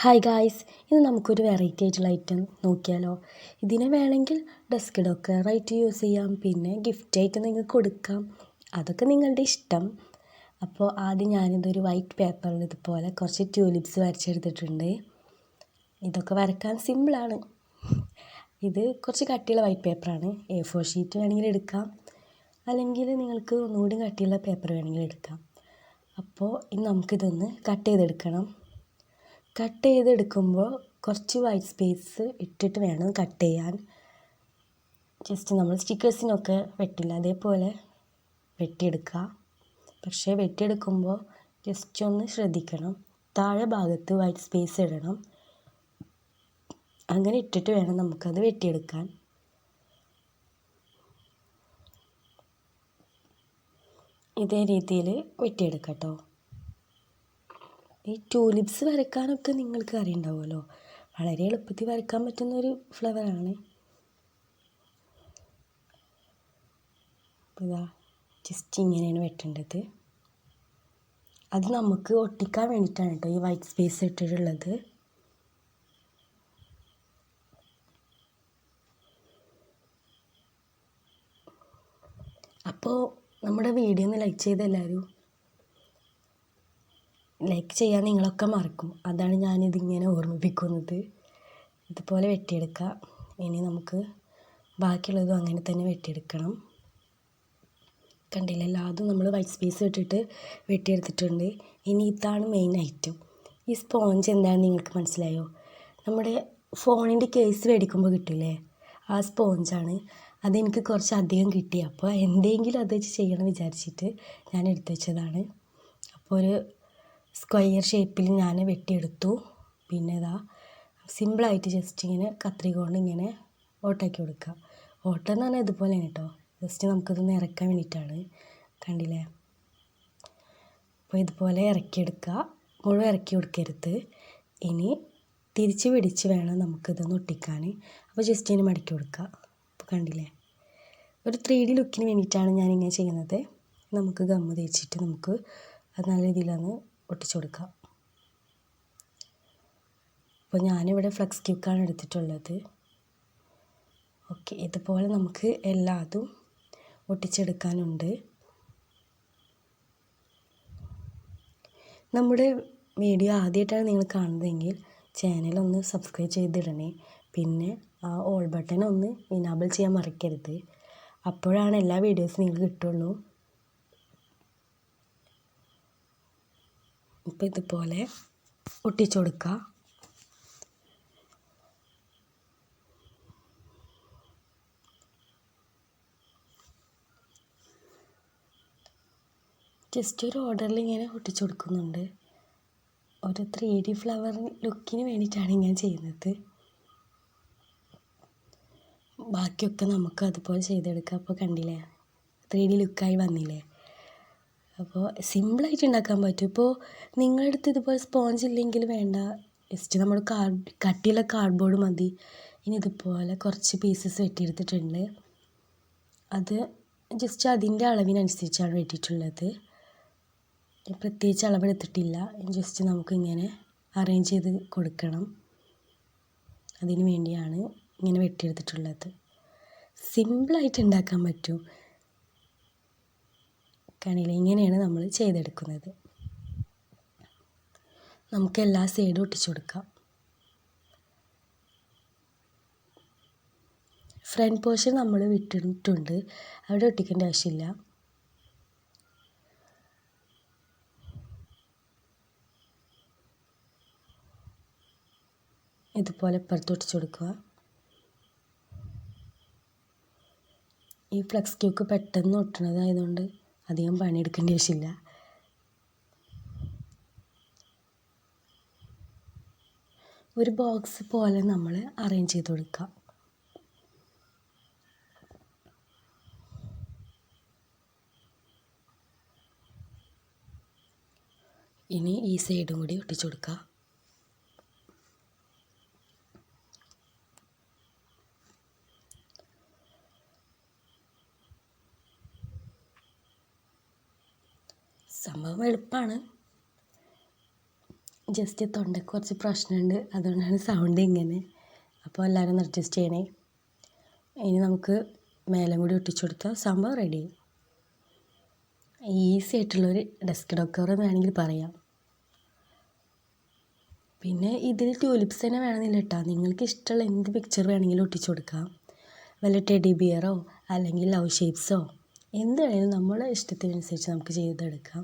Hi guys ഇന്ന് നമുക്കൊരു variety ആയിട്ടുള്ള ഐറ്റം നോക്കിയാലോ. ഇതിനെ വേണമെങ്കിൽ ഡെസ്ക് ഡെക്കറായിട്ട് യൂസ് ചെയ്യാം പിന്നെ ഗിഫ്റ്റായിട്ട് നിങ്ങൾക്ക് കൊടുക്കാം. അതൊക്കെ നിങ്ങളുടെ ഇഷ്ടം. അപ്പോൾ ആദ്യം ഞാനിതൊരു വൈറ്റ് പേപ്പറിൽ ഇതുപോലെ കുറച്ച് ട്യൂലിപ്സ് വരച്ചെടുത്തിട്ടുണ്ട്. ഇതൊക്കെ വരക്കാൻ സിമ്പിളാണ് ഇത് കുറച്ച് കട്ടിയുള്ള വൈറ്റ് പേപ്പറാണ് എ ഫോർ ഷീറ്റ് വേണമെങ്കിൽ എടുക്കാം. അല്ലെങ്കിൽ നിങ്ങൾക്ക് ഒന്നുകൂടി കട്ടിയുള്ള പേപ്പർ വേണമെങ്കിൽ എടുക്കാം. അപ്പോൾ ഇനി നമുക്കിതൊന്ന് കട്ട് ചെയ്തെടുക്കണം. കട്ട് ചെയ്തെടുക്കുമ്പോൾ കുറച്ച് വൈറ്റ് സ്പേസ് ഇട്ടിട്ട് വേണം കട്ട് ചെയ്യാൻ ജസ്റ്റ് നമ്മൾ സ്റ്റിക്കേഴ്സിനൊക്കെ വെട്ടില്ല അതേപോലെ വെട്ടിയെടുക്കുക. പക്ഷേ വെട്ടിയെടുക്കുമ്പോൾ ജസ്റ്റ് ഒന്ന് ശ്രദ്ധിക്കണം. താഴെ ഭാഗത്ത് വൈറ്റ് സ്പേസ് ഇടണം. അങ്ങനെ ഇട്ടിട്ട് വേണം നമുക്കത് വെട്ടിയെടുക്കാൻ. ഇതേ രീതിയിൽ വെട്ടിയെടുക്കാം കേട്ടോ. ഈ ട്യൂലിപ്സ് വരയ്ക്കാനൊക്കെ നിങ്ങൾക്ക് അറിയണ്ടാവുമല്ലോ? വളരെ എളുപ്പത്തിൽ വരയ്ക്കാൻ പറ്റുന്നൊരു ഫ്ലവറാണ് ഇതാ ജസ്റ്റ് ഇങ്ങനെയാണ് വെട്ടേണ്ടത്. അത് നമുക്ക് ഒട്ടിക്കാൻ വേണ്ടിയിട്ടാണ് കേട്ടോ ഈ വൈറ്റ് സ്പേസ് ഇട്ടിട്ടുള്ളത്. അപ്പോൾ നമ്മുടെ വീഡിയോ ഒന്ന് ലൈക്ക് ചെയ്ത് എല്ലാവരും ലൈക്ക് ചെയ്യാൻ നിങ്ങളൊക്കെ മറക്കും. അതാണ് ഞാനിതിങ്ങനെ ഓർമ്മിപ്പിക്കുന്നത്. ഇതുപോലെ വെട്ടിയെടുക്കുക ഇനി നമുക്ക് ബാക്കിയുള്ളതും അങ്ങനെ തന്നെ വെട്ടിയെടുക്കണം. കണ്ടില്ലേ? എല്ലാതും നമ്മൾ വൈറ്റ് സ്പേസ് ഇട്ടിട്ട് വെട്ടിയെടുത്തിട്ടുണ്ട്. ഇനി ഇതാണ് മെയിൻ ഐറ്റം ഈ സ്പോഞ്ച് എന്താണെന്ന് നിങ്ങൾക്ക് മനസ്സിലായോ? നമ്മുടെ ഫോണിന്റെ കേസ് മേടിക്കുമ്പോൾ കിട്ടില്ലേ ആ സ്പോഞ്ചാണ് അതെനിക്ക് കുറച്ച് അധികം കിട്ടി. അപ്പോൾ എന്തെങ്കിലും അത് വെച്ച് ചെയ്യണം വിചാരിച്ചിട്ട് ഞാൻ എടുത്തു വെച്ചതാണ്. അപ്പോൾ ഒരു സ്ക്വയർ ഷേപ്പിൽ ഞാൻ വെട്ടിയെടുത്തു. പിന്നെ ഇതാ സിമ്പിളായിട്ട് ജസ്റ്റ് ഇങ്ങനെ കത്രിക കൊണ്ട് ഇങ്ങനെ ഓട്ടാക്കി കൊടുക്കുക. ഓട്ടം എന്ന് പറഞ്ഞാൽ ഇതുപോലെയാണ് കേട്ടോ ജസ്റ്റ് നമുക്കിതൊന്ന് ഇറക്കാൻ വേണ്ടിയിട്ടാണ്. കണ്ടില്ലേ? അപ്പോൾ ഇതുപോലെ ഇറക്കിയെടുക്കുക മുഴുവൻ ഇറക്കി കൊടുക്കരുത്. ഇനി തിരിച്ച് പിടിച്ച് വേണം നമുക്കിതൊന്ന് ഒട്ടിക്കാൻ. അപ്പോൾ ജസ്റ്റ് ഇങ്ങനെ മടക്കി കൊടുക്കുക. അപ്പോൾ കണ്ടില്ലേ? ഒരു ത്രീ ഡി ലുക്കിന് വേണ്ടിയിട്ടാണ് ഞാനിങ്ങനെ ചെയ്യുന്നത്. നമുക്ക് ഗമ്മ് തേച്ചിട്ട് നമുക്ക് അത് നല്ല രീതിയിലൊന്ന് ഒട്ടിച്ചു കൊടുക്കാം. അപ്പോൾ ഞാനിവിടെ ഫ്ലക്സ് ക്യൂക്കാണ് എടുത്തിട്ടുള്ളത്. ഓക്കെ ഇതുപോലെ നമുക്ക് എല്ലാതും ഒട്ടിച്ചെടുക്കാനുണ്ട്. നമ്മുടെ വീഡിയോ ആദ്യമായിട്ടാണ് നിങ്ങൾ കാണുന്നതെങ്കിൽ ചാനൽ ഒന്ന് സബ്സ്ക്രൈബ് ചെയ്തിടണേ. പിന്നെ ആ ഓൾ ബട്ടൺ ഒന്ന് ഇനാബിൾ ചെയ്യാൻ മറക്കരുത്. അപ്പോഴാണ് എല്ലാ വീഡിയോസും നിങ്ങൾക്ക് കിട്ടുള്ളൂ. അപ്പോൾ ഇതുപോലെ ഒട്ടിച്ചു കൊടുക്കുക. ജസ്റ്റ് ഒരു ഓർഡറിൽ ഇങ്ങനെ ഒട്ടിച്ചു കൊടുക്കുന്നുണ്ട്. ഒരു ത്രീ ഡി ഫ്ലവർ ലുക്കിന് വേണ്ടിയിട്ടാണ് ഞാൻ ചെയ്യുന്നത്. ബാക്കിയൊക്കെ നമുക്ക് അതുപോലെ ചെയ്തെടുക്കാം. അപ്പോൾ കണ്ടില്ലേ? ത്രീ ഡി ലുക്കായി വന്നില്ലേ? അപ്പോൾ സിമ്പിളായിട്ട് ഉണ്ടാക്കാൻ പറ്റും. ഇപ്പോൾ നിങ്ങളുടെ അടുത്ത് ഇതുപോലെ സ്പോഞ്ച് ഇല്ലെങ്കിൽ വേണ്ട. ജസ്റ്റ് നമ്മൾ കാർഡ് കട്ടിയുള്ള കാർഡ്ബോർഡ് മതി. ഇനി ഇതുപോലെ കുറച്ച് പീസസ് വെട്ടിയെടുത്തിട്ടുണ്ട്. അത് ജസ്റ്റ് അതിന്റെ അളവിനനുസരിച്ചാണ് വെട്ടിയിട്ടുള്ളത്. പ്രത്യേകിച്ച് അളവെടുത്തിട്ടില്ല. ജസ്റ്റ് നമുക്കിങ്ങനെ അറേഞ്ച് ചെയ്ത് കൊടുക്കണം. അതിന് വേണ്ടിയാണ് ഇങ്ങനെ വെട്ടിയെടുത്തിട്ടുള്ളത്. സിമ്പിളായിട്ട് ഉണ്ടാക്കാൻ പറ്റും. കണിയില ഇങ്ങനെയാണ് നമ്മൾ ചെയ്തെടുക്കുന്നത്. നമുക്ക് എല്ലാ സൈഡും ഒട്ടിച്ചു കൊടുക്കാം. ഫ്രണ്ട് പോർഷൻ നമ്മൾ വിട്ടിട്ടുണ്ട്. അവിടെ ഒട്ടിക്കേണ്ട ആവശ്യമില്ല. ഇതുപോലെ ഇപ്പുറത്ത് ഒട്ടിച്ചു കൊടുക്കുക. ഈ ഫ്ലക്സ് ക്യൂക്ക് പെട്ടെന്ന് ഒട്ടണതായതുകൊണ്ട് അധികം പണിയെടുക്കേണ്ട ആവശ്യമില്ല. ഒരു ബോക്സ് പോലെ നമ്മൾ അറേഞ്ച് ചെയ്ത് കൊടുക്കുക. ഇനി ഈ സൈഡും കൂടി ഒട്ടിച്ചു കൊടുക്കുക. സംഭവം എളുപ്പമാണ് ജസ്റ്റ് തൊണ്ടയ്ക്ക് കുറച്ച് പ്രശ്നമുണ്ട് അതുകൊണ്ടാണ് സൗണ്ട് ഇങ്ങനെ. അപ്പോൾ എല്ലാവരും ഒന്ന് അഡ്ജസ്റ്റ് ചെയ്യണേ. ഇനി നമുക്ക് മേലും കൂടി ഒട്ടിച്ചു കൊടുത്താൽ സംഭവം റെഡി ഈസി ആയിട്ടുള്ളൊരു ഡെസ്ക് ഡോക്കർ എന്ന് വേണമെങ്കിൽ പറയാം. പിന്നെ ഇതിൽ ട്യൂലിപ്സ് തന്നെ വേണമെന്നില്ല കേട്ടോ നിങ്ങൾക്ക് ഇഷ്ടമുള്ള എന്ത് പിക്ചർ വേണമെങ്കിലും ഒട്ടിച്ചു കൊടുക്കാം. വല്ല ടെഡി ബിയറോ അല്ലെങ്കിൽ ലവ് ഷേപ്സോ എന്ത് വേണമെങ്കിലും നമ്മളെ ഇഷ്ടത്തിനനുസരിച്ച് നമുക്ക് ചെയ്തെടുക്കാം.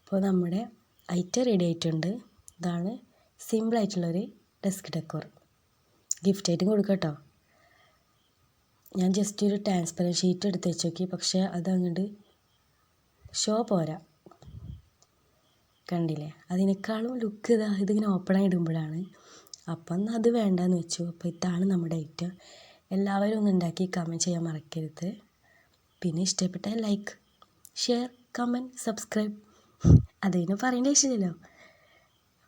ഇപ്പോൾ നമ്മുടെ ഐറ്റം റെഡി ആയിട്ടുണ്ട്. ഇതാണ് സിമ്പിളായിട്ടുള്ളൊരു ഡെസ്ക് ഡെക്കോർ ഗിഫ്റ്റായിട്ടും കൊടുക്കാം കേട്ടോ ഞാൻ ജസ്റ്റ് ഒരു ട്രാൻസ്പെറന്റ് ഷീറ്റ് എടുത്ത് വെച്ച് നോക്കി പക്ഷേ അതങ്ങോട്ട് ഷോ പോരാ. കണ്ടില്ലേ? അതിനേക്കാളും ലുക്ക് ഇതാ ഇതിങ്ങനെ ഓപ്പണായി ഇടുമ്പോഴാണ്. അപ്പം അത് വേണ്ടാന്ന് വെച്ചു. അപ്പോൾ ഇതാണ് നമ്മുടെ ഐറ്റം എല്ലാവരും ഒന്ന് ഉണ്ടാക്കി കമന്റ് ചെയ്യാൻ മറക്കരുത്. പിന്നെ ഇഷ്ടപ്പെട്ടാൽ ലൈക്ക് ഷെയർ കമന്റ് സബ്സ്ക്രൈബ് അതിന് പറയേണ്ട ആവശ്യമില്ലല്ലോ.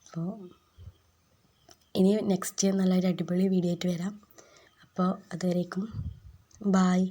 അപ്പോൾ ഇനി നെക്സ്റ്റ് നല്ലൊരു അടിപൊളി വീഡിയോ ആയിട്ട് വരാം. അപ്പോൾ അതുവരേക്കും. ബായ്